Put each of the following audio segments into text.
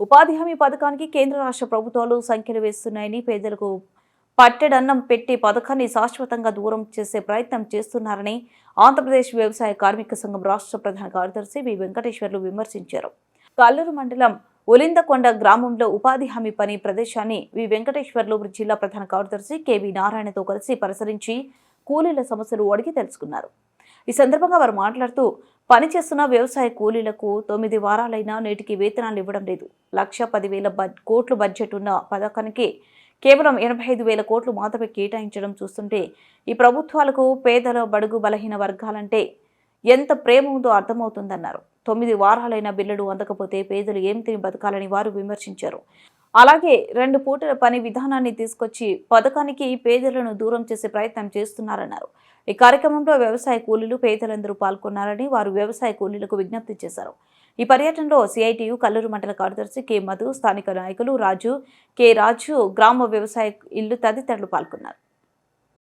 ఉపాధి హామీ పథకానికి కేంద్ర రాష్ట్ర ప్రభుత్వాలు సంఖ్యలు వేస్తున్నాయని పేదలకు పట్టెడన్నం పెట్టి పథకాన్ని శాశ్వతంగా దూరం చేసే ప్రయత్నం చేస్తున్నారని ఆంధ్రప్రదేశ్ వ్యవసాయ కార్మిక సంఘం రాష్ట్ర ప్రధాన కార్యదర్శి వి వెంకటేశ్వర్లు విమర్శించారు. కల్లూరు మండలం ఒలిందకొండ గ్రామంలో ఉపాధి హామీ పని ప్రదేశాన్ని వి వెంకటేశ్వర్లు జిల్లా ప్రధాన కార్యదర్శి కెవి నారాయణతో కలిసి పరిశీలించి కూలీల సమస్యలు అడిగి తెలుసుకున్నారు. ఈ సందర్భంగా వారు మాట్లాడుతూ పనిచేస్తున్న వ్యవసాయ కూలీలకు తొమ్మిది వారాలైనా నేటికి వేతనాలు ఇవ్వడం లేదు. లక్ష పదివేల కోట్లు బడ్జెట్ ఉన్న పథకానికి కేవలం ఎనభై ఐదు వేల కోట్లు మాత్రమే కేటాయించడం చూస్తుంటే ఈ ప్రభుత్వాలకు పేదల బడుగు బలహీన వర్గాలంటే ఎంత ప్రేమ ఉందో అర్థమవుతుందన్నారు. తొమ్మిది వారాలైన బిల్లులు అందకపోతే పేదలు ఏం తిని బతకాలని వారు విమర్శించారు. అలాగే రెండు పూటల పని విధానాన్ని తీసుకొచ్చి పథకానికి పేదలను దూరం చేసే ప్రయత్నం చేస్తున్నారన్నారు. ఈ కార్యక్రమంలో వ్యవసాయ కూలీలు పేదలందరూ పాల్గొన్నారని వారు వ్యవసాయ కూలీలకు విజ్ఞప్తి చేశారు. ఈ పర్యటనలో సిఐటియు కల్లూరు మండల కార్యదర్శి కె. మధు స్థానిక నాయకులు రాజు కె. రాజు గ్రామ వ్యవసాయ ఇల్లు తదితరులు పాల్గొన్నారు.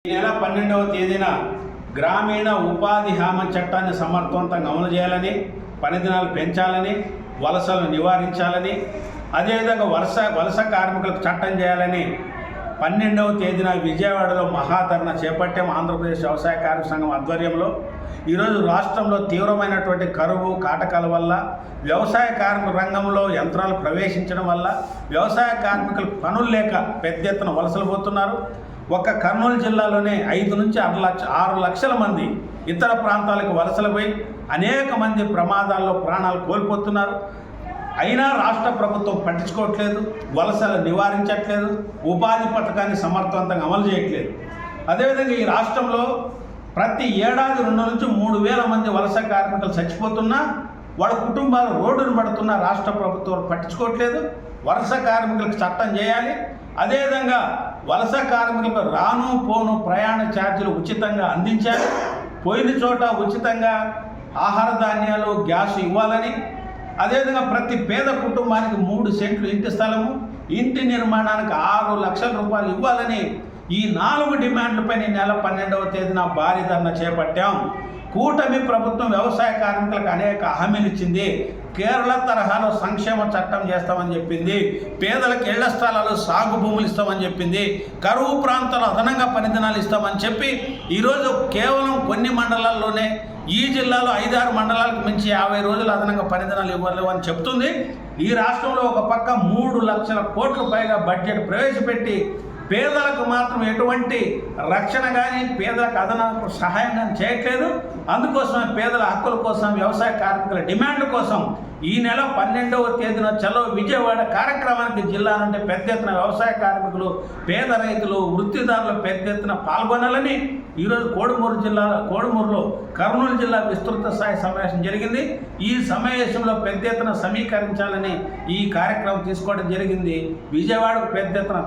ఈ నెల పన్నెండవ తేదీన గ్రామీణ ఉపాధి హామీ చట్టాన్ని సమర్థవంతంగా అమలు చేయాలని పనిదినాలు పెంచాలని వలసలను నివారించాలని అదేవిధంగా వలస వలస కార్మికులకు చట్టం చేయాలని పన్నెండవ తేదీన విజయవాడలో మహాధరణ చేపట్టాం ఆంధ్రప్రదేశ్ వ్యవసాయ కార్మిక సంఘం ఆధ్వర్యంలో. ఈరోజు రాష్ట్రంలో తీవ్రమైనటువంటి కరువు కాటకాల వల్ల వ్యవసాయ కార్మిక రంగంలో యంత్రాలు ప్రవేశించడం వల్ల వ్యవసాయ కార్మికులు పనులు లేక పెద్ద ఎత్తున వలసలు పోతున్నారు. ఒక కర్నూలు జిల్లాలోనే ఐదు నుంచి ఆరు లక్ష ఆరు లక్షల మంది ఇతర ప్రాంతాలకు వలసలు పోయి అనేక మంది ప్రమాదాల్లో ప్రాణాలు కోల్పోతున్నారు. అయినా రాష్ట్ర ప్రభుత్వం పట్టించుకోవట్లేదు వలసలు నివారించట్లేదు ఉపాధి పథకాన్ని సమర్థవంతంగా అమలు చేయట్లేదు. అదేవిధంగా ఈ రాష్ట్రంలో ప్రతి ఏడాది రెండు నుంచి మూడు వేల మంది వలస కార్మికులు చచ్చిపోతున్నా వాళ్ళ కుటుంబాలు రోడ్డును పడుతున్న రాష్ట్ర ప్రభుత్వం పట్టించుకోవట్లేదు. వలస కార్మికులకు చట్టం చేయాలి. అదేవిధంగా వలస కార్మికులకు రాను పోను ప్రయాణ ఛార్జీలు ఉచితంగా అందించాలి పోయిన చోట ఉచితంగా ఆహార ధాన్యాలు గ్యాస్ ఇవ్వాలని. అదేవిధంగా ప్రతి పేద కుటుంబానికి మూడు సెంట్లు ఇంటి స్థలము ఇంటి నిర్మాణానికి ఆరు లక్షల రూపాయలు ఇవ్వాలని ఈ నాలుగు డిమాండ్లపై ఈ నెల పన్నెండవ తేదీన భారీ ధర్నా చేపట్టాం. కూటమి ప్రభుత్వం వ్యవసాయ కార్మికులకు అనేక హామీలు ఇచ్చింది. కేరళ తరహాలో సంక్షేమ చట్టం చేస్తామని చెప్పింది పేదలకు ఇళ్ళ స్థలాలు సాగు భూములు ఇస్తామని చెప్పింది కరువు ప్రాంతాలు అదనంగా పనిదినాలు ఇస్తామని చెప్పి ఈరోజు కేవలం కొన్ని మండలాల్లోనే ఈ జిల్లాలో ఐదారు మండలాలకు మించి యాభై రోజులు అదనంగా పనిదినాలు ఇవ్వలేవు అని చెప్తుంది. ఈ రాష్ట్రంలో ఒక పక్క మూడు లక్షల కోట్ల పైగా బడ్జెట్ ప్రవేశపెట్టి పేదలకు మాత్రం ఎటువంటి రక్షణ కానీ పేదలకు అదనపు సహాయం కానీ చేయట్లేదు. అందుకోసమే పేదల హక్కుల కోసం వ్యవసాయ కార్మికుల డిమాండ్ కోసం ఈ నెల పన్నెండవ తేదీన చలో విజయవాడ కార్యక్రమానికి జిల్లా నుండి పెద్ద ఎత్తున వ్యవసాయ కార్మికులు పేద రైతులు వృత్తిదారులు పెద్ద ఎత్తున పాల్గొనాలని ఈరోజు కోడుమూరు జిల్లా కోడుమూరులో కర్నూలు జిల్లా విస్తృత స్థాయి సమావేశం జరిగింది. ఈ సమావేశంలో పెద్ద ఎత్తున సమీకరించాలని ఈ కార్యక్రమం తీసుకోవడం జరిగింది. విజయవాడకు పెద్ద ఎత్తున